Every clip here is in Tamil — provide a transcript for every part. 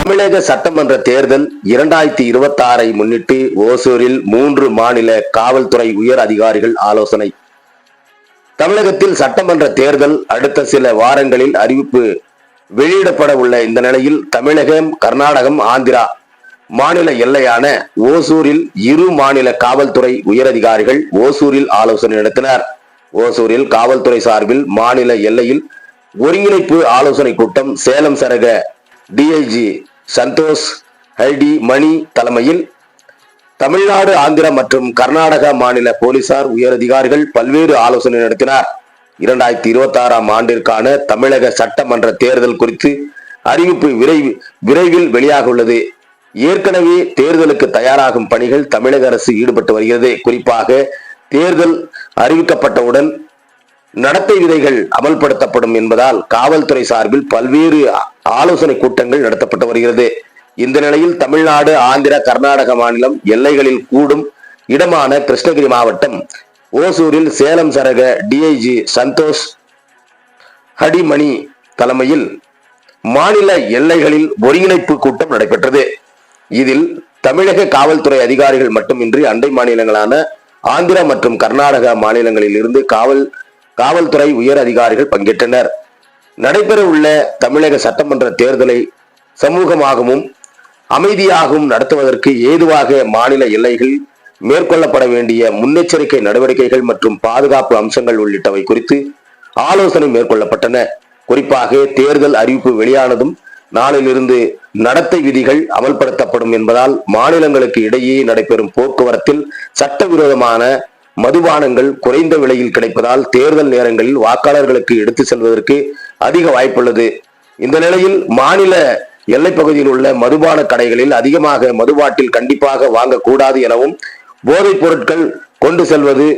தமிழக சட்டமன்ற தேர்தல் இரண்டாயிரத்தி இருபத்தி ஆறை முன்னிட்டு ஓசூரில் மூன்று மாநில காவல்துறை உயர் அதிகாரிகள் ஆலோசனை. தமிழகத்தில் சட்டமன்ற தேர்தல் அடுத்த சில வாரங்களில் அறிவிப்பு வெளியிடப்பட உள்ள இந்த நிலையில் தமிழகம் கர்நாடகம் ஆந்திரா மாநில எல்லையான ஓசூரில் இரு மாநில காவல்துறை உயரதிகாரிகள் ஓசூரில் ஆலோசனை நடத்தினர். ஓசூரில் காவல்துறை சார்பில் மாநில எல்லையில் ஒருங்கிணைப்பு ஆலோசனை கூட்டம் சேலம் சரக டிஐஜி சந்தோஷ் ஹைடி மணி தலைமையில் தமிழ்நாடு ஆந்திர மற்றும் கர்நாடக மாநில போலீசார் உயரதிகாரிகள் பல்வேறு ஆலோசனை நடத்தினார். இரண்டாயிரத்தி இருபத்தி ஆறாம் ஆண்டிற்கான தமிழக சட்டமன்ற தேர்தல் குறித்து அறிவிப்பு விரைவு விரைவில் வெளியாக உள்ளது ஏற்கனவே தேர்தலுக்கு தயாராகும் பணிகள் தமிழக அரசு ஈடுபட்டு வருகிறது. குறிப்பாக தேர்தல் அறிவிக்கப்பட்டவுடன் நடத்தை விதைகள் அமல்படுத்தப்படும் என்பதால் காவல்துறை சார்பில் பல்வேறு ஆலோசனை கூட்டங்கள் நடத்தப்பட்டு வருகிறது. இந்த நிலையில் தமிழ்நாடு ஆந்திரா கர்நாடக மாநிலம் எல்லைகளில் கூடும் இடமான கிருஷ்ணகிரி மாவட்டம் ஓசூரில் சேலம் சரக டிஐஜி சந்தோஷ் ஹடிமணி தலைமையில் மாநில எல்லைகளில் ஒருங்கிணைப்பு கூட்டம் நடைபெற்றது. இதில் தமிழக காவல்துறை அதிகாரிகள் மட்டுமின்றி அண்டை மாநிலங்களான ஆந்திரா மற்றும் கர்நாடக மாநிலங்களில் இருந்து காவல் காவல்துறை உயர் அதிகாரிகள் பங்கேற்றனர். நடைபெற உள்ள தமிழக சட்டமன்ற தேர்தலை சமூகமாகவும் அமைதியாகவும் நடத்துவதற்கு ஏதுவாக மாநில எல்லைகள் மேற்கொள்ளப்பட வேண்டிய முன்னெச்சரிக்கை நடவடிக்கைகள் மற்றும் பாதுகாப்பு அம்சங்கள் உள்ளிட்டவை குறித்து ஆலோசனை மேற்கொள்ளப்பட்டன. குறிப்பாக தேர்தல் அறிவிப்பு வெளியானதும் நாளிலிருந்து நடத்தை விதிகள் அமல்படுத்தப்படும் என்பதால் மாநிலங்களுக்கு இடையே நடைபெறும் போக்குவரத்தில் சட்டவிரோதமான மதுபானங்கள் குறைந்த விலையில் கிடைப்பதால் தேர்தல் நேரங்களில் வாக்காளர்களுக்கு எடுத்து செல்வதற்கு அதிக வாய்ப்புள்ளது. இந்த நிலையில் மாநில எல்லைப்பகுதியில் உள்ள மதுபான கடைகளில் அதிகமாக மதுபாட்டில் கண்டிப்பாக வாங்கக்கூடாது எனவும் போதைப் பொருட்கள் கொண்டு செல்வது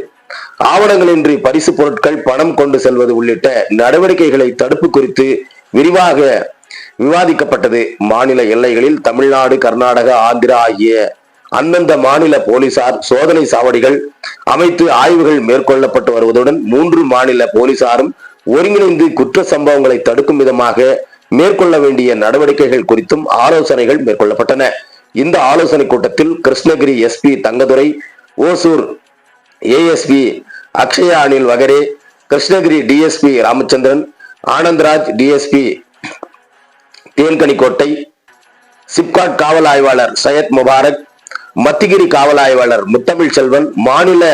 ஆவணங்களின்றி பரிசு பொருட்கள் பணம் கொண்டு செல்வது உள்ளிட்ட நடவடிக்கைகளை தடுப்பு குறித்து விரிவாக விவாதிக்கப்பட்டது மாநில எல்லைகளில் தமிழ்நாடு கர்நாடகா ஆந்திரா ஆகிய அந்தந்த மாநில போலீசார் சோதனை சாவடிகள் அமைத்து ஆய்வுகள் மேற்கொள்ளப்பட்டு வருவதுடன் மூன்று மாநில போலீசாரும் ஒருங்கிணைந்து குற்ற சம்பவங்களை தடுக்கும் விதமாக மேற்கொள்ள வேண்டிய நடவடிக்கைகள் குறித்தும் ஆலோசனைகள் மேற்கொள்ளப்பட்டன. இந்த ஆலோசனை கூட்டத்தில் Krishnagiri SP Thangadurai Hosur ASP Akshaya Anil Wakare Krishnagiri DSP Ramachandran Anandraj DSP Denkanikottai SIPCOT காவல் ஆய்வாளர் சையத் முபாரக் மத்திகிரி காவல் ஆய்வாளர் முத்தமிழ் செல்வன் மாநில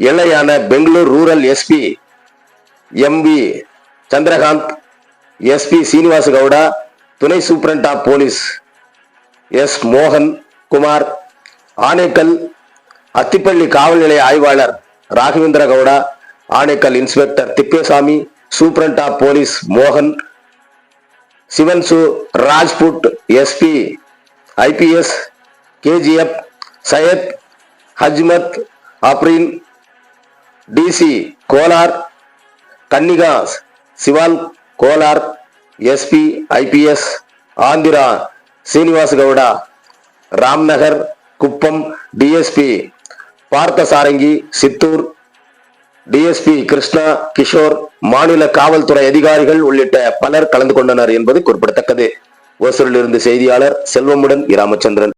எல்லையான Bangalore rural SP M V Chandrakanth SP Srinivasa Gowda துணை சூப்பரண்ட் ஆஃப் போலீஸ் எஸ் மோகன் குமார் ஆனேக்கல் அத்திப்பள்ளி காவல் நிலைய ஆய்வாளர் Raghavendra Gowda Anekal inspector Thippeswamy superintendent of police மோகன் Shivanshu Rajput SP IPS KGF Syed Hajmat Afrin DC Kolar Kannika Sival Kolar SP IPS Andhra Srinivasa Gowda Ramnagar Kuppam DSP Parthasarangi Chittoor DSP Krishna Kishore மாநில காவல்துறை அதிகாரிகள் உள்ளிட்ட பலர் கலந்து கொண்டனர் என்பது குறிப்பிடத்தக்கது. ஓசூரிலிருந்து செய்தியாளர் செல்வமுடன் இராமச்சந்திரன்.